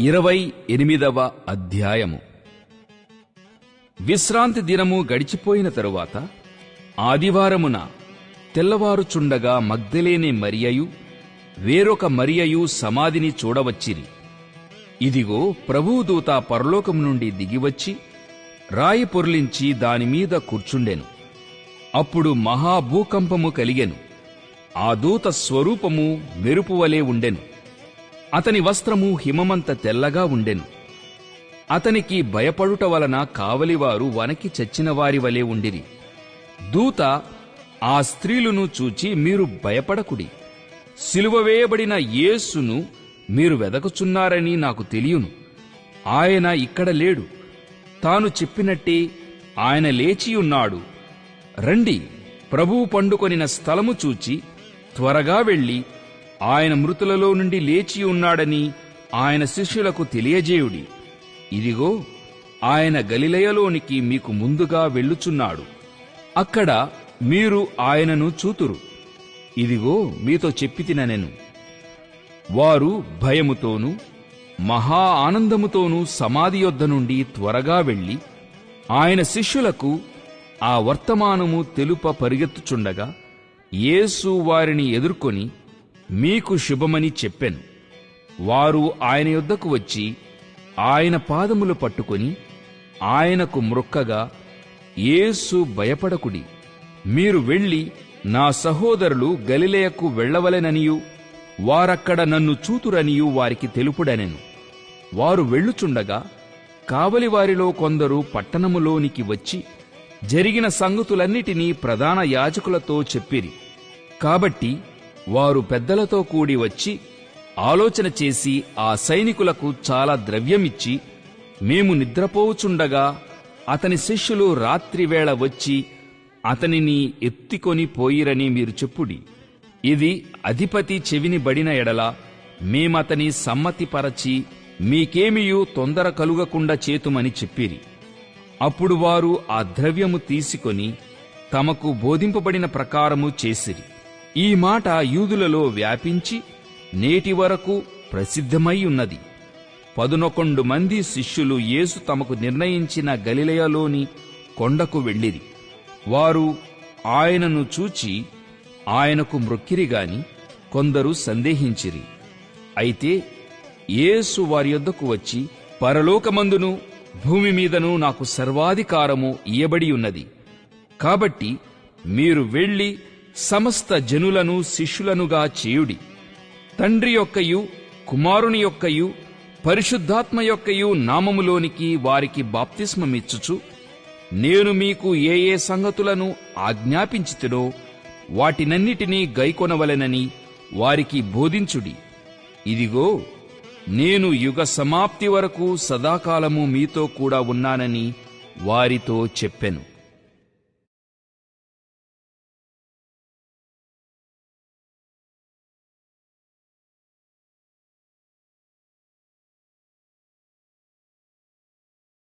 ఇరవై ఎనిమిదవ అధ్యాయము. విశ్రాంతి దినము గడిచిపోయిన తరువాత ఆదివారమున తెల్లవారుచుండగా మగ్ధలేని మరియయు వేరొక మరియయు సమాధిని చూడవచ్చిరి. ఇదిగో ప్రభుదూత పరలోకము నుండి దిగివచ్చి రాయి పొర్లించి దానిమీద కూర్చుండెను. అప్పుడు మహాభూకంపము కలిగెను. ఆ దూత స్వరూపము మెరుపువలే ఉండెను. అతని వస్త్రము హిమమంత తెల్లగా ఉండెను. అతనికి భయపడుట వలన కావలివారు వనకి చచ్చిన వారి వలె ఉండిరి. దూత ఆ స్త్రీలను చూచి మీరు భయపడకుడి. సిలువ వేయబడిన యేసును మీరు వెదకుచున్నారని నాకు తెలియను. ఆయన ఇక్కడ లేడు. తాను చెప్పినట్టే ఆయన లేచియున్నాడు రండి ప్రభువు పండుకొనిన స్థలము చూచి త్వరగా వెళ్ళి ఆయన మృతులలో నుండి లేచి ఉన్నాడని ఆయన శిష్యులకు తెలియజేయుడి. ఇదిగో ఆయన గలిలయలోనికి మీకు ముందుగా వెళ్ళుచున్నాడు. అక్కడ మీరు ఆయనను చూతురు. ఇదిగో మీతో చెప్పితిననెను వారు భయముతోనూ మహా ఆనందముతోనూ సమాధి యొద్ద నుండి త్వరగా వెళ్ళి ఆయన శిష్యులకు ఆ వర్తమానము తెలుప పరిగెత్తుచుండగా యేసు వారిని ఎదుర్కొని మీకు శుభమని చెప్పెను. వారు ఆయన యొద్దకు వచ్చి ఆయన పాదములు పట్టుకొని ఆయనకు మ్రొక్కగా యేసు భయపడకుడి. మీరు వెళ్ళి నా సహోదరులు గలిలయకు వెళ్ళవలెననియు. వారక్కడ నన్ను చూతురనియు వారికి తెలుపుడనెను. వారు వెళ్ళుచుండగా కావలివారిలో కొందరు పట్టణములోనికి వచ్చి జరిగిన సంగతులన్నిటినీ ప్రధాన యాజకులతో చెప్పిరి. కాబట్టి వారు పెద్దలతో కూడి వచ్చి ఆలోచన చేసి ఆ సైనికులకు చాలా ద్రవ్యమిచ్చి మేము నిద్రపోవుచుండగా అతని శిష్యులు రాత్రివేళ వచ్చి అతనిని ఎత్తికొని పోయిరని మీరు చెప్పుడి. ఇది అధిపతి చెవిని బడిన ఎడల మేమతని సమ్మతిపరచి మీకేమియూ తొందర కలుగకుండా చేతుమని చెప్పిరి. అప్పుడు వారు ఆ ద్రవ్యము తీసుకొని తమకు బోధింపబడిన ప్రకారము చేసిరి. ఈ మాట యూదులలో వ్యాపించి నేటి వరకు ప్రసిద్ధమై ఉన్నది. పదునొకొండు మంది శిష్యులు యేసు తమకు నిర్ణయించిన గలిలయలోని కొండకు వెళ్ళిరి. వారు ఆయనను చూచి ఆయనకు మృక్కిరిగాని కొందరు సందేహించిరి. అయితే యేసు వారి యొద్దకు వచ్చి పరలోకమందును భూమి మీదను నాకు సర్వాధికారము ఇయ్యబడి ఉన్నది. కాబట్టి మీరు వెళ్ళి సమస్త జనులను శిష్యులనుగా చేయుడి. తండ్రి యొక్కయు కుమారుని యొక్కయు పరిశుద్ధాత్మ యొక్కయు నామములోనికి వారికి బాప్తిస్మమిచ్చుచు నేను మీకు ఏ ఏ సంగతులను ఆజ్ఞాపించితినో వాటినన్నిటినీ గైకొనవలెనని వారికి బోధించుడి. ఇదిగో నేను యుగ సమాప్తి వరకు సదాకాలము మీతో కూడా ఉన్నానని వారితో చెప్పెను.